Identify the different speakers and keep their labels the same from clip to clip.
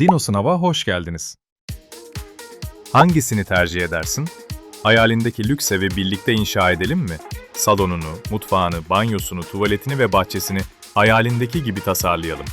Speaker 1: Dino Sınav'a hoş geldiniz. Hangisini tercih edersin? Hayalindeki lüks evi birlikte inşa edelim mi? Salonunu, mutfağını, banyosunu, tuvaletini ve bahçesini hayalindeki gibi tasarlayalım.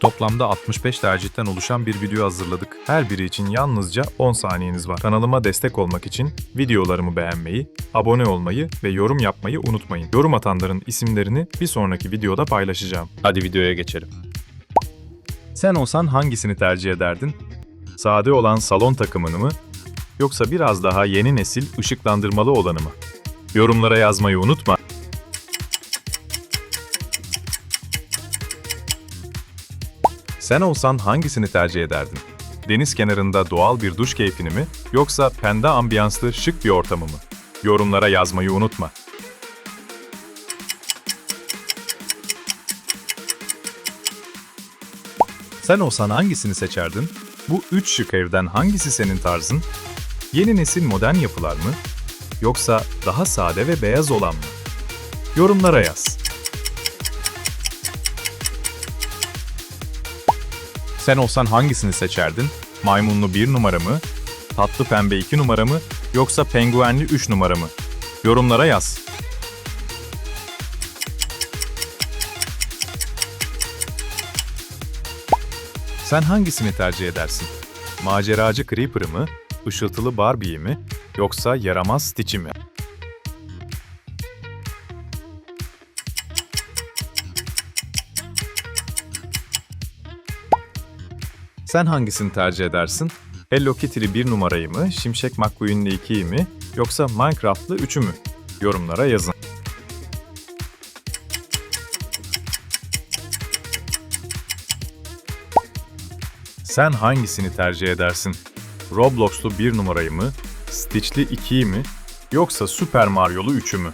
Speaker 1: Toplamda 65 tercihten oluşan bir video hazırladık. Her biri için yalnızca 10 saniyeniz var. Kanalıma destek olmak için videolarımı beğenmeyi, abone olmayı ve yorum yapmayı unutmayın. Yorum atanların isimlerini bir sonraki videoda paylaşacağım. Hadi videoya geçelim. Sen olsan hangisini tercih ederdin? Sade olan salon takımını mı? Yoksa biraz daha yeni nesil ışıklandırmalı olanı mı? Yorumlara yazmayı unutma. Sen olsan hangisini tercih ederdin? Deniz kenarında doğal bir duş keyfini mi? Yoksa pembe ambiyanslı şık bir ortamı mı? Yorumlara yazmayı unutma. Sen olsan hangisini seçerdin? Bu üç şık evden hangisi senin tarzın? Yeni nesil modern yapılar mı? Yoksa daha sade ve beyaz olan mı? Yorumlara yaz. Sen olsan hangisini seçerdin? Maymunlu bir numara mı? Tatlı pembe iki numara mı? Yoksa penguenli üç numara mı? Yorumlara yaz. Sen hangisini tercih edersin? Maceracı Creeper'ı mı? Işıltılı Barbie'yi mi? Yoksa yaramaz Stitch'i mi? Sen hangisini tercih edersin? Hello Kitty'li bir numarayı mı, Şimşek McQueen'li ikiyi mi, yoksa Minecraft'lı üçü mü? Yorumlara yazın. Sen hangisini tercih edersin? Roblox'lu bir numarayı mı, Stitch'li 2'yi mi, yoksa Super Mario'lu 3'ü mü?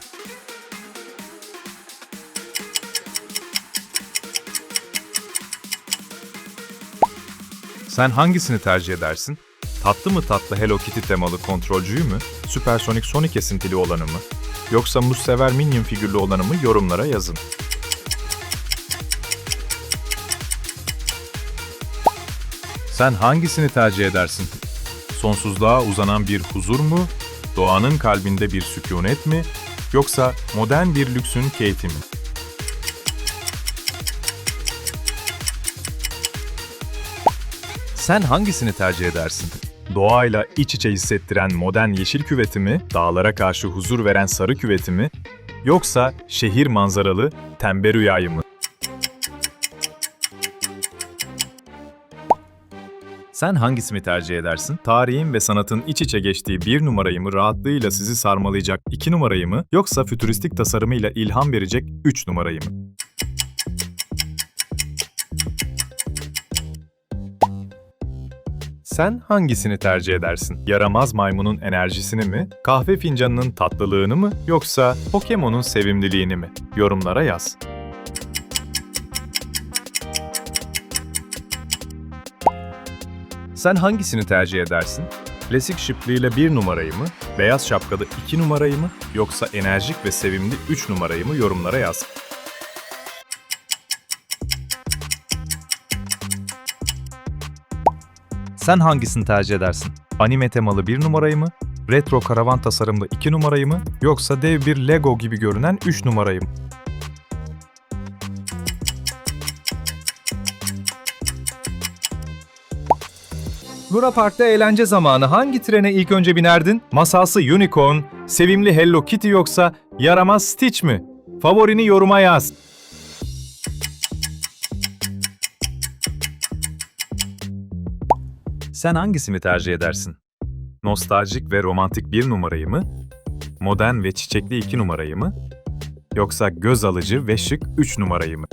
Speaker 1: Sen hangisini tercih edersin? Tatlı mı tatlı Hello Kitty temalı kontrolcüyü mü, Supersonic Sonic esintili olanı mı, yoksa muz sever Minion figürlü olanı mı yorumlara yazın. Sen hangisini tercih edersin? Sonsuzluğa uzanan bir huzur mu? Doğanın kalbinde bir sükunet mi? Yoksa modern bir lüksün keyfi mi? Sen hangisini tercih edersin? Doğayla iç içe hissettiren modern yeşil küveti mi, dağlara karşı huzur veren sarı küveti mi, yoksa şehir manzaralı tembe rüyayı mı? Sen hangisini tercih edersin? Tarihin ve sanatın iç içe geçtiği bir numarayı mı rahatlığıyla sizi sarmalayacak iki numarayı mı yoksa fütüristik tasarımıyla ilham verecek üç numarayı mı? Sen hangisini tercih edersin? Yaramaz maymunun enerjisini mi, kahve fincanının tatlılığını mı yoksa Pokemon'un sevimliliğini mi? Yorumlara yaz. Sen hangisini tercih edersin? Klasik şıklığıyla bir numarayı mı, beyaz şapkalı iki numarayı mı, yoksa enerjik ve sevimli üç numarayı mı yorumlara yaz. Sen hangisini tercih edersin? Anime temalı bir numarayı mı, retro karavan tasarımlı iki numarayı mı, yoksa dev bir Lego gibi görünen üç numarayı mı? Luna Park'ta eğlence zamanı hangi trene ilk önce binerdin? Masası Unicorn, sevimli Hello Kitty yoksa yaramaz Stitch mi? Favorini yoruma yaz. Sen hangisini tercih edersin? Nostaljik ve romantik bir numarayı mı? Modern ve çiçekli iki numarayı mı? Yoksa göz alıcı ve şık üç numarayı mı?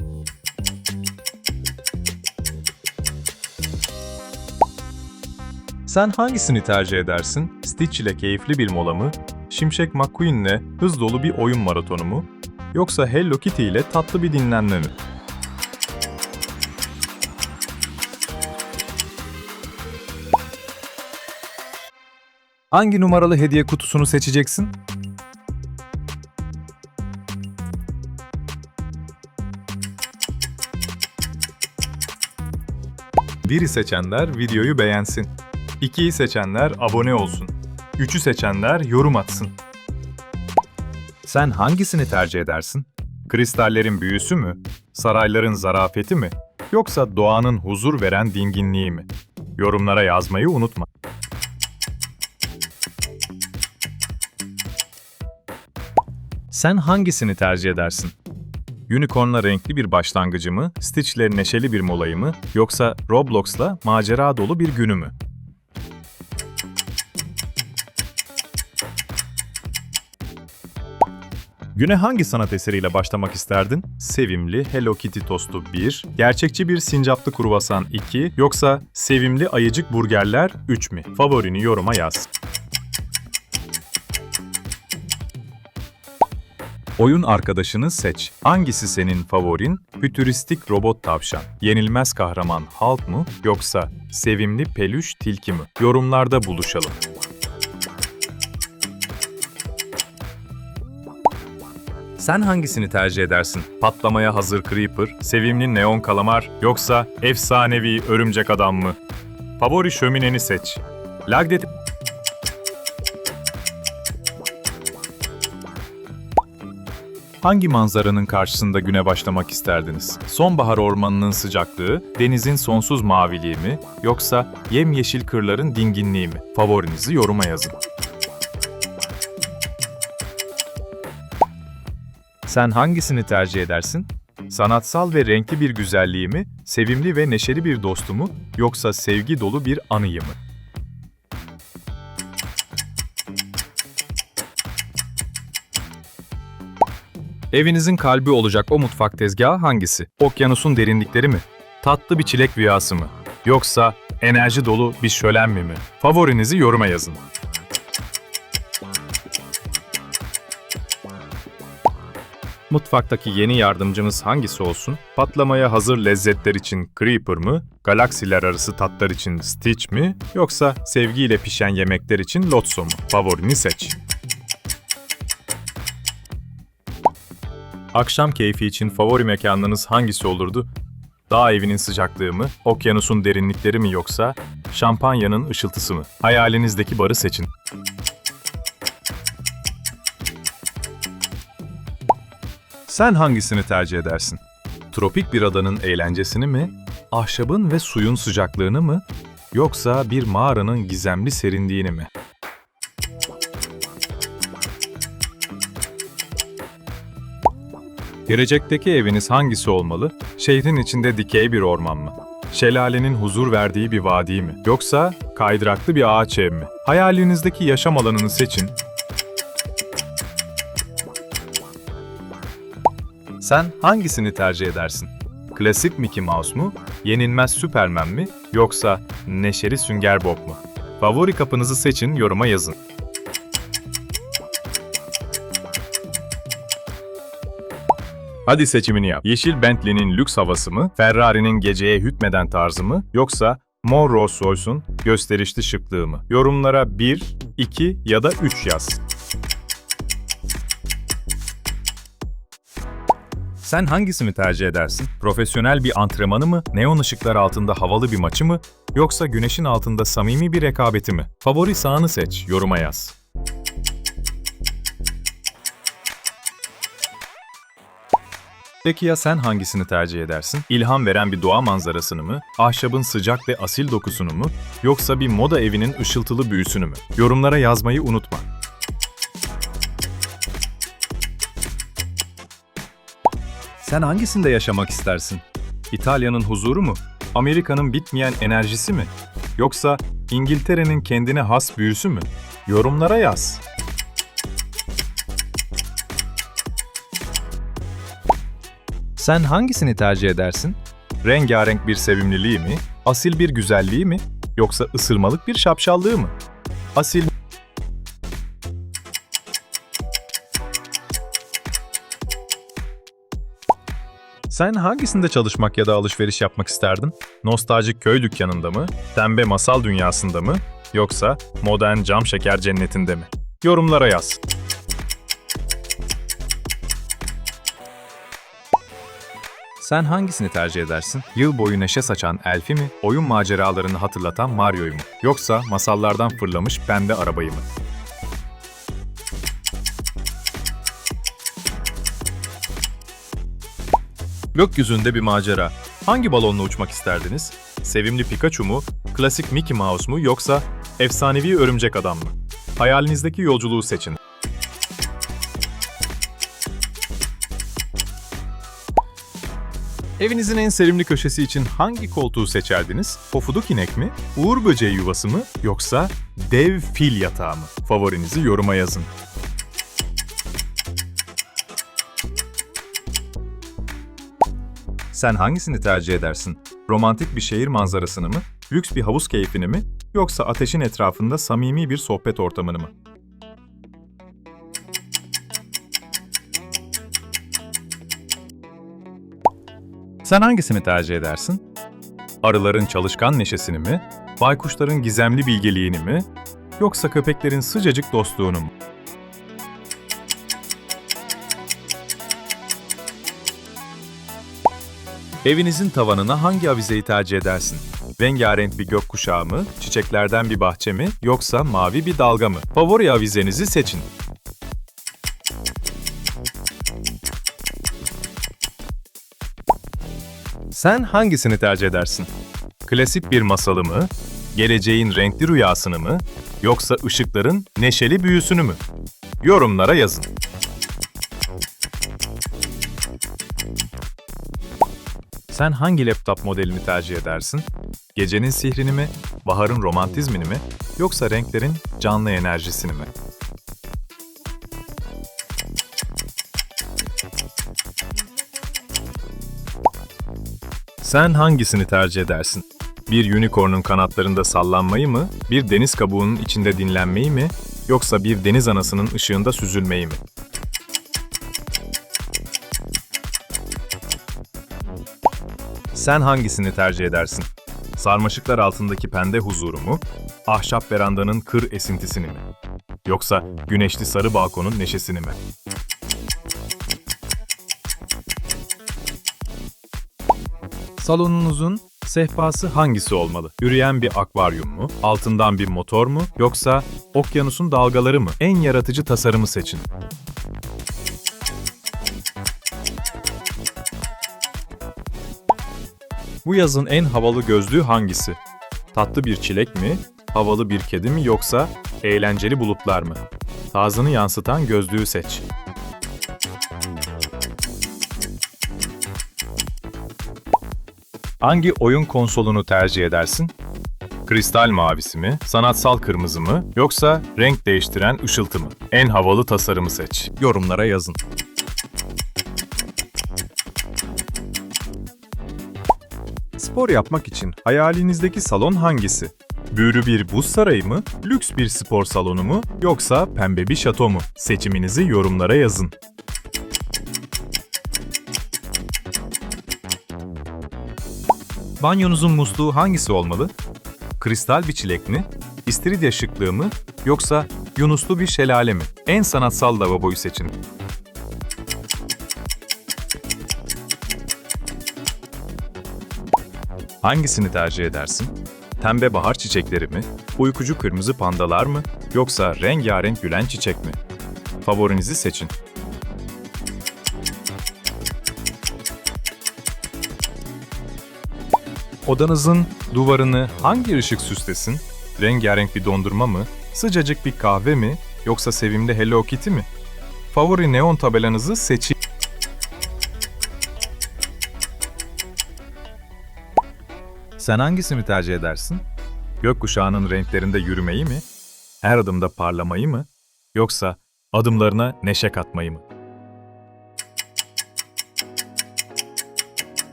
Speaker 1: Sen hangisini tercih edersin? Stitch ile keyifli bir mola mı? Şimşek McQueen'le hız dolu bir oyun maratonu mu? Yoksa Hello Kitty ile tatlı bir dinlenme mi? Hangi numaralı hediye kutusunu seçeceksin? Biri seçenler videoyu beğensin. İkiyi seçenler abone olsun. Üçü seçenler yorum atsın. Sen hangisini tercih edersin? Kristallerin büyüsü mü? Sarayların zarafeti mi? Yoksa doğanın huzur veren dinginliği mi? Yorumlara yazmayı unutma. Sen hangisini tercih edersin? Unicorn'la renkli bir başlangıcı mı, Stitch'le neşeli bir molayı mı, yoksa Roblox'la macera dolu bir günü mü? Güne hangi sanat eseriyle başlamak isterdin? Sevimli Hello Kitty tostu 1, gerçekçi bir sincaplı kruvasan 2, yoksa sevimli ayıcık burgerler 3 mi? Favorini yoruma yaz. Oyun arkadaşını seç. Hangisi senin favorin? Fütüristik robot tavşan, yenilmez kahraman Hulk mu yoksa sevimli peluş tilki mi? Yorumlarda buluşalım. Sen hangisini tercih edersin? Patlamaya hazır Creeper, sevimli neon kalamar yoksa efsanevi örümcek adam mı? Favori şömineni seç. Lagdet Hangi manzaranın karşısında güne başlamak isterdiniz? Sonbahar ormanının sıcaklığı, denizin sonsuz maviliği mi, yoksa yemyeşil kırların dinginliği mi? Favorinizi yoruma yazın. Sen hangisini tercih edersin? Sanatsal ve renkli bir güzelliği mi, sevimli ve neşeli bir dostu mu, yoksa sevgi dolu bir anıyı mı? Evinizin kalbi olacak o mutfak tezgahı hangisi? Okyanusun derinlikleri mi? Tatlı bir çilek rüyası mı? Yoksa enerji dolu bir şölen mi mi? Favorinizi yoruma yazın. Mutfaktaki yeni yardımcımız hangisi olsun? Patlamaya hazır lezzetler için Creeper mı? Galaksiler arası tatlar için Stitch mi? Yoksa sevgiyle pişen yemekler için Lotso mu? Favorini seç. Akşam keyfi için favori mekanınız hangisi olurdu? Dağ evinin sıcaklığı mı, okyanusun derinlikleri mi yoksa şampanyanın ışıltısı mı? Hayalinizdeki barı seçin. Sen hangisini tercih edersin? Tropik bir adanın eğlencesini mi, ahşabın ve suyun sıcaklığını mı, yoksa bir mağaranın gizemli serinliğini mi? Gelecekteki eviniz hangisi olmalı? Şehrin içinde dikey bir orman mı? Şelalenin huzur verdiği bir vadi mi? Yoksa kaydıraklı bir ağaç ev mi? Hayalinizdeki yaşam alanını seçin. Sen hangisini tercih edersin? Klasik Mickey Mouse mu? Yenilmez Superman mi? Yoksa neşeli Sünger Bob mu? Favori kapınızı seçin, yoruma yazın. Hadi seçimini yap. Yeşil Bentley'nin lüks havası mı, Ferrari'nin geceye hükmeden tarzı mı, yoksa mor Rolls Royce'un gösterişli şıklığı mı? Yorumlara 1, 2 ya da 3 yaz. Sen hangisini tercih edersin? Profesyonel bir antrenmanı mı, neon ışıklar altında havalı bir maçı mı, yoksa güneşin altında samimi bir rekabeti mi? Favori sahanı seç, yoruma yaz. Peki ya sen hangisini tercih edersin? İlham veren bir doğa manzarasını mı, ahşabın sıcak ve asil dokusunu mu, yoksa bir moda evinin ışıltılı büyüsünü mü? Yorumlara yazmayı unutma. Sen hangisinde yaşamak istersin? İtalya'nın huzuru mu? Amerika'nın bitmeyen enerjisi mi? Yoksa İngiltere'nin kendine has büyüsü mü? Yorumlara yaz. Sen hangisini tercih edersin? Rengarenk bir sevimliliği mi? Asil bir güzelliği mi? Yoksa ısırmalık bir şapşallığı mı? Asil Sen hangisinde çalışmak ya da alışveriş yapmak isterdin? Nostaljik köy dükkanında mı? Pembe masal dünyasında mı? Yoksa modern cam şeker cennetinde mi? Yorumlara yaz. Sen hangisini tercih edersin? Yıl boyu neşe saçan Elf'i mi, oyun maceralarını hatırlatan Mario'yu mu? Yoksa masallardan fırlamış pembe arabayı mı? Gökyüzünde bir macera. Hangi balonla uçmak isterdiniz? Sevimli Pikachu mu, klasik Mickey Mouse mu yoksa efsanevi örümcek adam mı? Hayalinizdeki yolculuğu seçin. Evinizin en sevimli köşesi için hangi koltuğu seçerdiniz? Pofuduk inek mi, uğur böceği yuvası mı yoksa dev fil yatağı mı? Favorinizi yoruma yazın. Sen hangisini tercih edersin? Romantik bir şehir manzarasını mı, lüks bir havuz keyfini mi, yoksa ateşin etrafında samimi bir sohbet ortamını mı? Sen hangisini tercih edersin? Arıların çalışkan neşesini mi, baykuşların gizemli bilgeliğini mi, yoksa köpeklerin sıcacık dostluğunu mu? Evinizin tavanına hangi avizeyi tercih edersin? Rengarenk bir gökkuşağı mı, çiçeklerden bir bahçe mi, yoksa mavi bir dalga mı? Favori avizenizi seçin. Sen hangisini tercih edersin? Klasik bir masalı mı, geleceğin renkli rüyasını mı, yoksa ışıkların neşeli büyüsünü mü? Yorumlara yazın. Sen hangi laptop modelini tercih edersin? Gecenin sihrini mi, baharın romantizmini mi, yoksa renklerin canlı enerjisini mi? Sen hangisini tercih edersin? Bir unicorn'un kanatlarında sallanmayı mı, bir deniz kabuğunun içinde dinlenmeyi mi, yoksa bir deniz anasının ışığında süzülmeyi mi? Sen hangisini tercih edersin? Sarmaşıklar altındaki pende huzuru mu, ahşap verandanın kır esintisini mi? Yoksa güneşli sarı balkonun neşesini mi? Salonunuzun sehpası hangisi olmalı? Yürüyen bir akvaryum mu? Altından bir motor mu? Yoksa okyanusun dalgaları mı? En yaratıcı tasarımı seçin. Bu yazın en havalı gözlüğü hangisi? Tatlı bir çilek mi? Havalı bir kedi mi yoksa eğlenceli bulutlar mı? Tarzını yansıtan gözlüğü seç. Hangi oyun konsolunu tercih edersin? Kristal mavisi mi, sanatsal kırmızı mı, yoksa renk değiştiren ışıltı mı? En havalı tasarımı seç. Yorumlara yazın. Spor yapmak için hayalinizdeki salon hangisi? Büyülü bir buz sarayı mı, lüks bir spor salonu mu, yoksa pembe bir şato mu? Seçiminizi yorumlara yazın. Banyonuzun musluğu hangisi olmalı? Kristal bir çilek mi? İstiridye şıklığı mı? Yoksa yunuslu bir şelale mi? En sanatsal lavaboyu seçin. Hangisini tercih edersin? Pembe bahar çiçekleri mi? Uykucu kırmızı pandalar mı? Yoksa rengarenk gülen çiçek mi? Favorinizi seçin. Odanızın duvarını hangi ışık süslesin? Rengarenk bir dondurma mı? Sıcacık bir kahve mi? Yoksa sevimli Hello Kitty mi? Favori neon tabelanızı seçin. Sen hangisini tercih edersin? Gökkuşağının renklerinde yürümeyi mi? Her adımda parlamayı mı? Yoksa adımlarına neşe katmayı mı?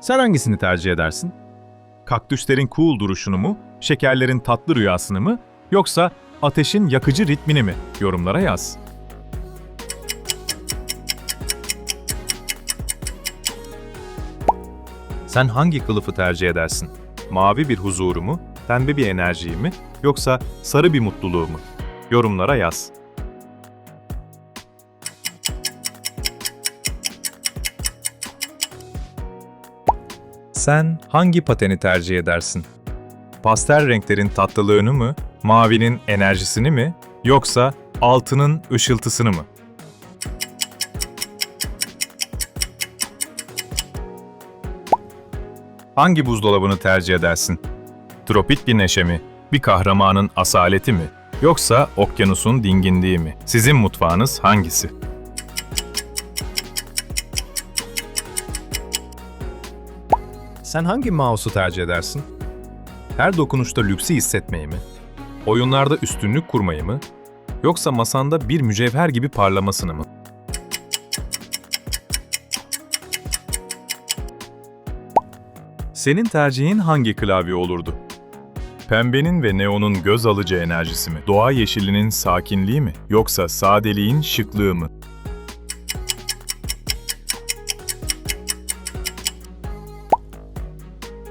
Speaker 1: Sen hangisini tercih edersin? Kaktüslerin cool duruşunu mu, şekerlerin tatlı rüyasını mı, yoksa ateşin yakıcı ritmini mi? Yorumlara yaz. Sen hangi kılıfı tercih edersin? Mavi bir huzuru mu, pembe bir enerjiyi mi, yoksa sarı bir mutluluğu mu? Yorumlara yaz. Sen hangi pateni tercih edersin? Pastel renklerin tatlılığını mı, mavinin enerjisini mi, yoksa altının ışıltısını mı? Hangi buzdolabını tercih edersin? Tropik bir neşe mi, bir kahramanın asaleti mi, yoksa okyanusun dinginliği mi? Sizin mutfağınız hangisi? Sen hangi mouse'u tercih edersin? Her dokunuşta lüksü hissetmeyi mi? Oyunlarda üstünlük kurmayı mı? Yoksa masanda bir mücevher gibi parlamasını mı? Senin tercihin hangi klavye olurdu? Pembenin ve neonun göz alıcı enerjisi mi? Doğa yeşilinin sakinliği mi? Yoksa sadeliğin şıklığı mı?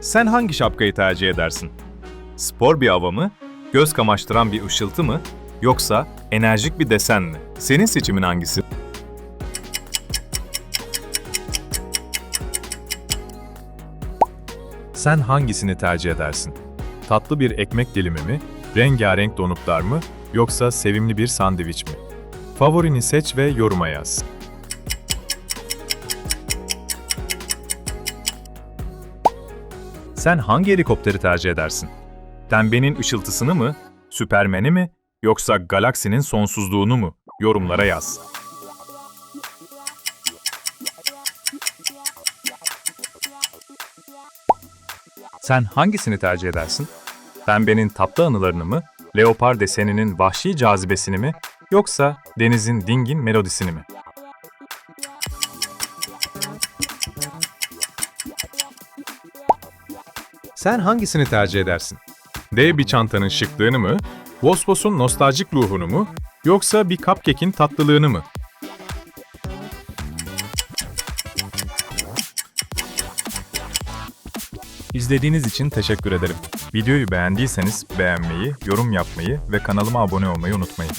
Speaker 1: Sen hangi şapkayı tercih edersin? Spor bir hava mı? Göz kamaştıran bir ışıltı mı? Yoksa enerjik bir desen mi? Senin seçimin hangisi? Sen hangisini tercih edersin? Tatlı bir ekmek dilimi mi? Rengarenk donutlar mı? Yoksa sevimli bir sandviç mi? Favorini seç ve yoruma yaz. Sen hangi helikopteri tercih edersin? Pembenin ışıltısını mı? Süpermen'i mi? Yoksa galaksinin sonsuzluğunu mu? Yorumlara yaz. Sen hangisini tercih edersin? Pembenin tatlı anılarını mı? Leopar deseninin vahşi cazibesini mi? Yoksa denizin dingin melodisini mi? Sen hangisini tercih edersin? Dev bir çantanın şıklığını mı? Vosvos'un nostaljik ruhunu mu? Yoksa bir cupcake'in tatlılığını mı? İzlediğiniz için teşekkür ederim. Videoyu beğendiyseniz beğenmeyi, yorum yapmayı ve kanalıma abone olmayı unutmayın.